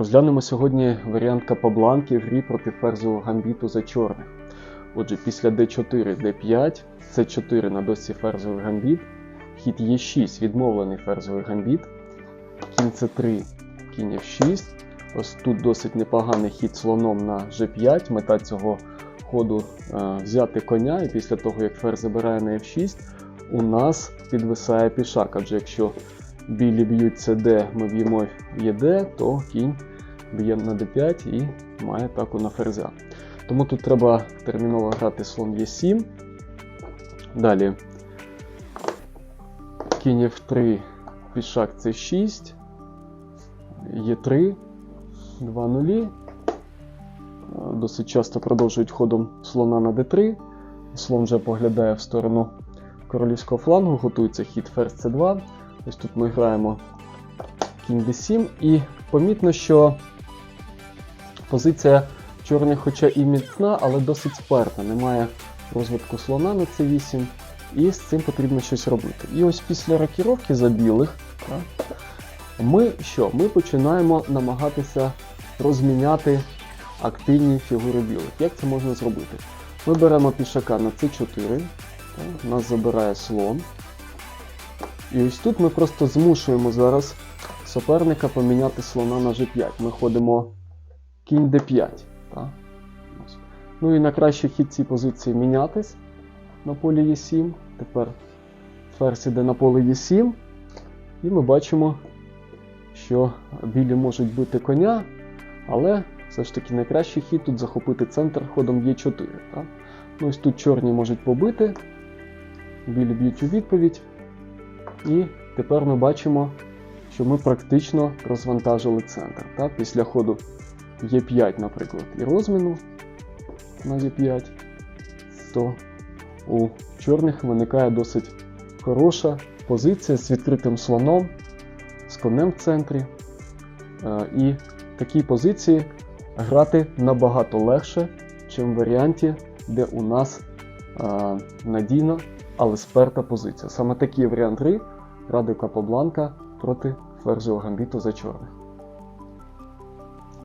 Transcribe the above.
Розглянемо сьогодні варіант Капабланки в грі проти ферзового гамбіту за чорних. Отже, після d4, d5, c4 на досі ферзовий гамбіт, хід e6, відмовлений ферзовий гамбіт, кінь c3, кінь f6. Ось тут досить непоганий хід слоном на g5. Мета цього ходу е, взяти коня, і після того, як ферзь забирає на f6, у нас підвисає пішак. Адже якщо білі б'ють cd, ми б'ємо єд, то кінь б'є на d5 і має атаку на ферзя. Тому тут треба терміново грати слон e7. Далі кінь f3, пішак c6, e3, 2 нулі. Досить часто продовжують ходом слона на d3. Слон вже поглядає в сторону королівського флангу, готується хід ферзь c2. Ось тут ми граємо кінь d7, і помітно, що позиція чорних, хоча і міцна, але досить сперта. Немає розвитку слона на c8, і з цим потрібно щось робити. І ось після рокіровки за білих, ми що? Ми починаємо намагатися розміняти активні фігури білих. Як це можна зробити? Ми беремо пішака на c4, так, нас забирає слон. І ось тут ми просто змушуємо зараз суперника поміняти слона на g5. Ми ходимо кінь d5. Так? Ну і на кращий хід цій позиції мінятись на полі e7. Тепер ферзь іде на поле e7. І ми бачимо, що білі можуть бити коня, але все ж таки найкращий хід тут захопити центр ходом e4. Так? Ну ось тут чорні можуть побити, білі б'ють у відповідь. І тепер ми бачимо, що ми практично розвантажили центр. Так? Після ходу Е5, наприклад, і розміну на Е5, то у чорних виникає досить хороша позиція з відкритим слоном, з конем в центрі. Е, І в такій позиції грати набагато легше, чим в варіанті, де у нас е, надійна, але сперта позиція. Саме такий варіант гри радив Капабланка проти ферзового гамбіту за чорних.